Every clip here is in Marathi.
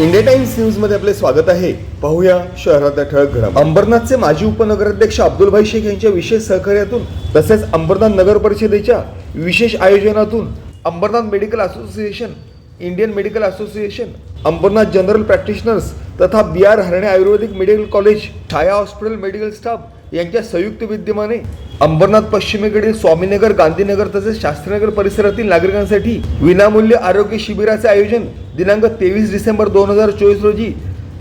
इंडिया टाइम्स न्यूजमध्ये आपले स्वागत आहे. पाहूया शहरातल्या ठळक घडम अंबरनाथचे माजी उपनगराध्यक्ष अब्दुलभाई शेख यांच्या विशेष सहकार्यातून तसेच अंबरनाथ नगर परिषदेच्या विशेष आयोजनातून Ambarnath medical association Indian medical association Ambarnath general practitioners तथा B R Harne Ayurvedic medical college Chhaya hospital medical staff यांच्या संयुक्त विद्यमाने अंबरनाथ पश्चिमेकडील स्वामीनगर गांधीनगर तसेच शास्त्रीनगर परिसरातील नागरिकांसाठी विनामूल्य आरोग्य शिबिराचे आयोजन दिनांक तेवीस डिसेंबर दोन हजार चोवीस रोजी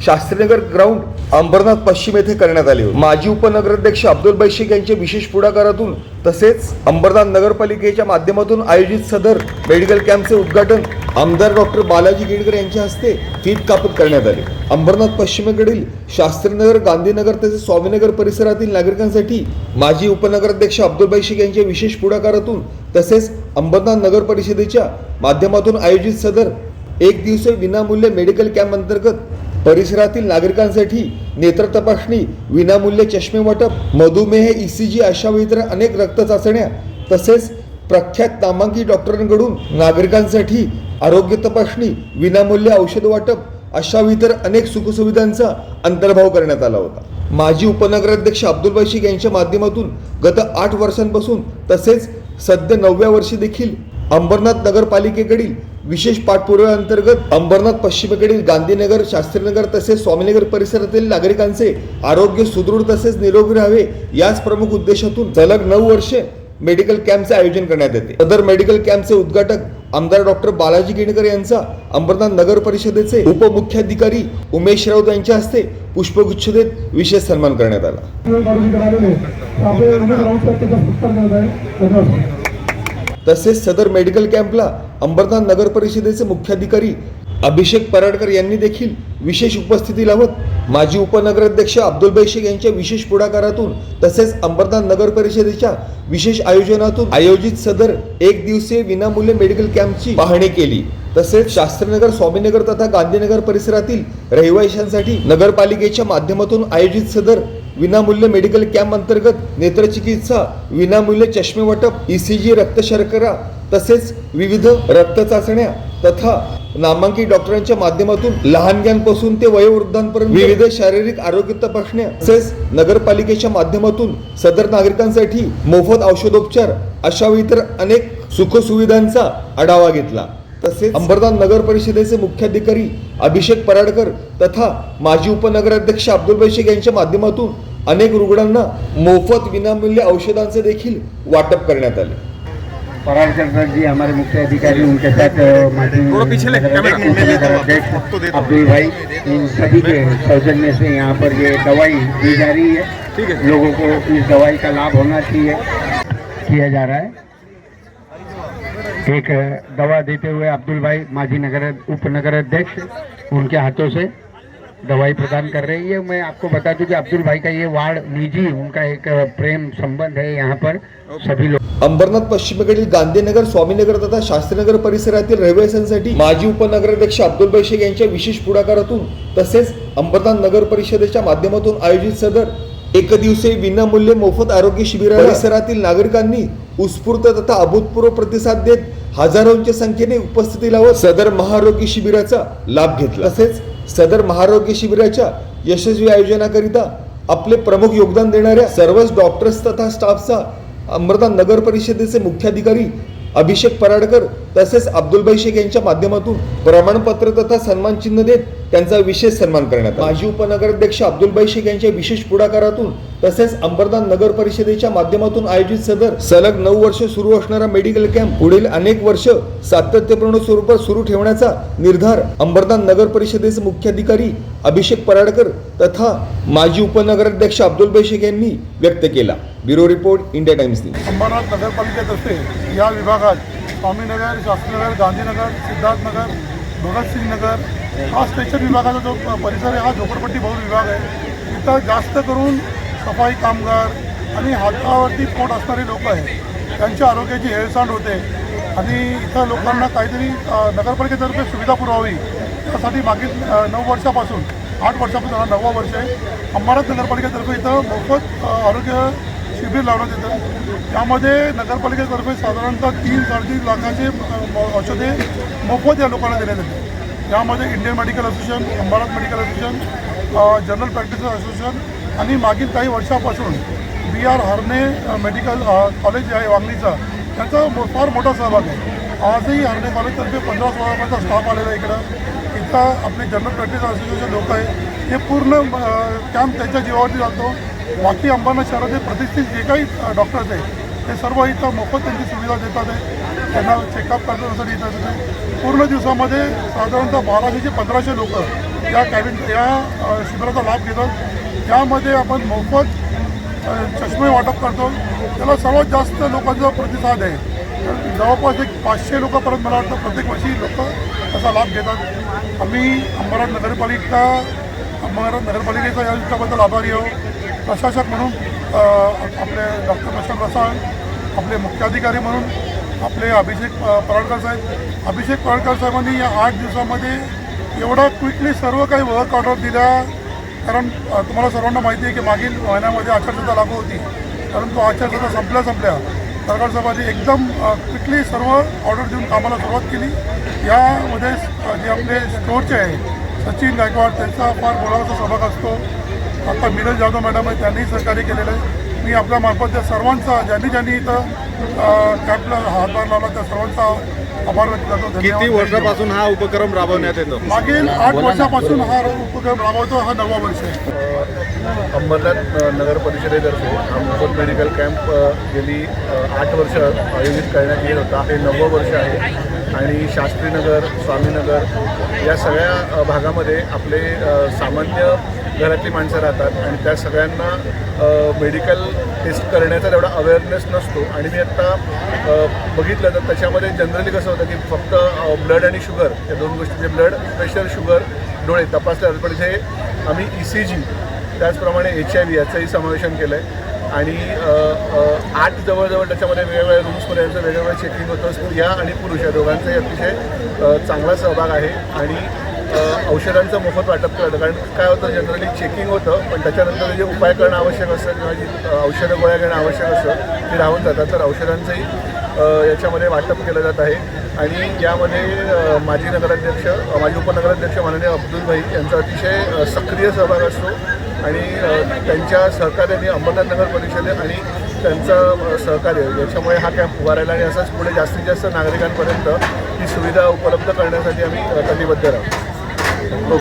शास्त्रीनगर ग्राउंड अंबरनाथ पश्चिम येथे करण्यात आले होते. माजी उपनगराध्यक्ष अब्दुल बैशेख यांच्या विशेष पुढाकारातून तसेच अंबरनाथ नगरपालिकेच्या माध्यमातून आयोजित सदर मेडिकल कॅम्पचे उद्घाटन आमदार डॉक्टर बालाजी गिडकर यांच्या हस्ते फीत कापत करण्यात आले. अंबरनाथ पश्चिमेकडील शास्त्रीनगर गांधीनगर तसेच स्वामीनगर परिसरातील नागरिकांसाठी माजी उपनगराध्यक्ष अब्दुल बैशेख यांच्या विशेष पुढाकारातून तसेच अंबरनाथ नगर परिषदेच्या माध्यमातून आयोजित सदर एक दिवसीय विनामूल्य मेडिकल कॅम्प अंतर्गत परिसरातील नागरिकांसाठी नेत्र तपासणी विनामूल्य चष्मे वाटप मधुमेह E ईसीजी अशा इतर अनेक रक्त चाचण्या तसेच प्रख्यात नामांकित डॉक्टरांकडून नागरिकांसाठी आरोग्य तपासणी विनामूल्य औषध वाटप अशा इतर अनेक सुखसुविधांचा अंतर्भाव करण्यात आला होता. माजी उपनगराध्यक्ष अब्दुल बशीक यांच्या माध्यमातून गत आठ वर्षांपासून तसेच सध्या नवव्या वर्षी देखील अंबरनाथ नगरपालिकेकडील विशेष पाठपुराव्याअंतर्गत अंबरनाथ पश्चिमेकडील गांधीनगर शास्त्रीनगर तसेच स्वामीनगर परिसरातील नागरिकांचे आरोग्य सुदृढ तसेच निरोगी राहावे याच प्रमुख उद्देशातून सलग नऊ वर्षे मेडिकल कॅम्पचे आयोजन करण्यात येते. सदर मेडिकल कॅम्पचे उद्घाटक आमदार डॉक्टर बालाजी गिणकर यांचा अंबरनाथ नगर परिषदेचे उपमुख्याधिकारी उमेश राऊत यांच्या हस्ते पुष्पगुच्छ देत विशेष सन्मान करण्यात आला. तसेच सदर मेडिकल कॅम्पला अंबरनाथ नगर परिषदेचे मुख्याधिकारी अभिषेक पराडकर यांनी देखील विशेष उपस्थिती लावत माजी उपनगराध्यक्ष अब्दुल शेख यांच्या विशेष पुढाकारातून तसेच अंबरनाथ नगर परिषदेच्या विशेष आयोजनातून आयोजित सदर एक दिवसीय विनामूल्य मेडिकल कॅम्पची पाहणी केली. तसेच शास्त्रीनगर स्वामीनगर तथा गांधीनगर परिसरातील रहिवाशांसाठी नगरपालिकेच्या माध्यमातून आयोजित सदर विनामूल्य मेडिकल कॅम्प अंतर्गत नेत्रचिकित्सा विनामूल्य चष्मे वाटप ईसीजी रक्तशर्करा तसेच विविध रक्त चाचण्या तथा नामांकित डॉक्टरांच्या माध्यमातून लहानग्यांपासून ते वयोवृद्धांपर्यंत विविध शारीरिक आरोग्य तपासण्या तसेच नगरपालिकेच्या माध्यमातून सदर नागरिकांसाठी मोफत औषधोपचार अशा इतर अनेक सुखसुविधांचा आढावा घेतला. तसेच अंबरनाथ नगर परिषदेचे मुख्याधिकारी अभिषेक पराडकर तथा माजी उपनगराध्यक्ष अब्दुल शेख यांच्या माध्यमातून अनेक रुग्णांना मोफत विनामूल्य औषधांचे देखील वाटप करण्यात आले. परारकर सर जी हमारे मुख्य अधिकारी उनके साथ नगराध्यक्ष अब्दुल भाई इन सभी के सौजन्य से यहाँ पर ये दवाई दी जा रही है। लोगों को इस दवाई का लाभ होना चाहिए किया जा रहा है। एक दवा देते हुए अब्दुल भाई माजी नगर उप नगर अध्यक्ष उनके हाथों से दवाई प्रदान कर रही है। मैं आपको बता दूं कि अब्दुल भाई का ये वार्ड निजी उनका एक प्रेम संबंध है यहाँ पर। सभी लोग अंबरनाथ पश्चिमेकडील गांधीनगर स्वामीनगर तथा शास्त्रीनगर परिसरातील रहिवाशांसाठी माजी उपनगराध्यक्ष अब्दुल शेख यांच्या विशेष पुढाकारातून तसेच अंबरनाथ नगर परिषदेच्या माध्यमातून आयोजित सदर एक दिवसीय विनामूल्य मोफत आरोग्य शिबिर परिसरातील नागरिकांनी उत्स्फूर्त तथा अभूतपूर्व प्रतिसाद देत हजारोंच्या संख्येने उपस्थिती लावत सदर महाआरोग्य शिबिराचा लाभ घेतला. तसेच सदर महारोग्य शिबिराच्या यशस्वी आयोजनाकरिता आपले प्रमुख योगदान देणाऱ्या सर्वच डॉक्टर्स तथा स्टाफचा अमृता नगर परिषदेचे मुख्याधिकारी अभिषेक पराडकर तसेच अब्दुल शेख यांच्या माध्यमातून प्रमाणपत्र तथा सन्मान चिन्ह देत त्यांचा विशेष सन्मान करण्यात आला. माजी उपनगराध्यक्ष अब्दुलबाई शेख यांच्या विशेष पुढाकारातून तसेच अंबरदान नगर परिषदेच्या माध्यमातून आयोजित सदर सलग नऊ वर्ष सुरू असणारा मेडिकल कॅम्प पुढील अनेक वर्ष सातत्यपूर्ण स्वरूपात सुरू ठेवण्याचा निर्धार अंबरदान नगर परिषदेचे मुख्याधिकारी अभिषेक पराडकर तथा माजी उपनगराध्यक्ष अब्दुलबाई शेख यांनी व्यक्त केला bureau report India Times news Ambarnath नगरपालिकेतर्फे या विभागात स्वामीनगर शास्त्रीनगर गांधीनगर सिद्धार्थनगर भगतसिंग नगर हा स्टेशन विभागाचा जो परिसर आहे हा झोपडपट्टी भवन विभाग आहे. इथं जास्त करून सफाई कामगार आणि हातावरती पोट असणारे लोक आहेत. त्यांच्या आरोग्याची हेळसांड होते. आणि इथं लोकांना काहीतरी नगरपालिकेतर्फे सुविधा पुरवावी. त्यासाठी मागील नऊ वर्षापासून आठ वर्षापासून हा नववा वर्ष आहे. अंबरनाथ नगरपालिकेतर्फे इथं मोफत आरोग्य शिबिर लावण्यात येतं. त्यामध्ये नगरपालिकेतर्फे साधारणतः तीन साडेतीन लाखाचे औषधे मोफत या लोकांना देण्यात येते यामध्ये Indian medical association Ambarnath medical association general practice association आणि मागील काही वर्षापासून B R Harne medical college आहे वांगणीचा. त्याचा मो- फार मोठा सहभाग आहे. आजही हरणे कॉलेजतर्फे पंधरा सोळापर्यंत स्टाफ आलेला आहे इकडं. इथं आपले जनरल प्रॅक्टिस असोसिएशन लोक आहे हे पूर्ण कॅम्प त्यांच्या जीवावरती जातो बाकी अंबाना शहरातील प्रतिष्ठित जे काही डॉक्टर्स आहेत ते सर्व इथं मोफत त्यांची सुविधा देतात आहे. त्यांना चेकअप करण्यासाठी येतात आहे पूर्ण दिवसामध्ये साधारणतः बाराशे ते पंधराशे लोक या कॅबिन या शिबिराचा लाभ घेतात. त्यामध्ये आपण मोफत चष्मे वाटप करतो. त्याला सर्वात जास्त लोकांचा प्रतिसाद आहे. जवळपास एक पाचशे लोकांपर्यंत मला वाटतं प्रत्येक वर्षी लोक त्याचा लाभ घेतात. आम्ही अंबरनाथ नगरपालिका अंबरनाथ नगरपालिकेचा या युद्धाबद्दल आभारी आहोत. प्रशासक म्हणून आपले डॉक्टर प्रशांत रसाळ आपले मुख्याधिकारी म्हणून आपले अभिषेक पराडकर साहेब अभिषेक पराडकर साहेबांनी या आठ दिवसामध्ये एवढा क्विकली सर्व काही वर्क ऑर्डर दिल्या. कारण तुम्हाला सर्वांना माहिती आहे की मागील महिन्यामध्ये आचारसंहिता लागू होती. कारण तो आचारसंहिता संपल्या संपल्या. सरकार साहेबांनी एकदम क्विकली सर्व ऑर्डर देऊन कामाला सुरुवात केली. यामध्ये जे आपले स्टोअरचे आहे सचिन गायकवाड त्यांचा फार बोलावाचा सहभाग असतो. आता मिनल जाधव मॅडम आहे त्यांनीही सहकार्य केलेलं आहे. मी आपल्या मार्फत त्या सर्वांचा ज्यांनी ज्यांनी इथं अ, कॅम्पला हातभार लावला त्या सर्वांचा आभार व्यक्त करतो. किती. वर्षापासून हा उपक्रम राबवण्यात येतो? मागील आठ वर्षापासून हा उपक्रम राबवतो हा नववा वर्ष आहे. अंबरनाथ नगर परिषदेतर्फे हा मोफत मेडिकल कॅम्प गेली आठ वर्ष आयोजित करण्यात येत होता. हे नववं वर्ष आहे. आणि शास्त्रीनगर स्वामीनगर या सगळ्या भागामध्ये आपले सामान्य घरातली माणसं राहतात आणि त्या सगळ्यांना मेडिकल टेस्ट करण्याचा तेवढा अवेअरनेस नसतो. आणि मी आत्ता बघितलं तर त्याच्यामध्ये जनरली कसं होतं की फक्त ब्लड आणि शुगर या दोन गोष्टीचे ब्लड प्रेशर शुगर डोळे तपासले जातात पण इथे आम्ही ई सी जी त्याचप्रमाणे एच आय व्ही याचंही समावेशन केलं आहे आणि आठ जवळजवळ त्याच्यामध्ये वेगवेगळ्या रूम्समध्ये यांचं वेगवेगळं चेकिंग होतं. स्त्रिया आणि पुरुष या दोघांचाही अतिशय चांगला सहभाग आहे. आणि औषधांचं मोफत वाटप केलं कारण काय होतं जनरली चेकिंग होतं पण त्याच्यानंतर जे उपाय करणं आवश्यक असतं किंवा जी औषधं गोळ्या घेणं आवश्यक असतं ते राहून जातात. तर औषधांचंही याच्यामध्ये वाटप केलं जात आहे. आणि यामध्ये माजी नगराध्यक्ष माजी उपनगराध्यक्ष माननीय अब्दुल भाई यांचा अतिशय सक्रिय सहभाग असतो. आणि त्यांच्या सहकार्याने अंबरनाथ नगर परिषदे आणि त्यांचं सहकार्य याच्यामुळे हा कॅम्प उभारायला आणि असंच पुढे जास्तीत जास्त नागरिकांपर्यंत ही सुविधा उपलब्ध करण्यासाठी आम्ही कटिबद्ध राहू. Oh.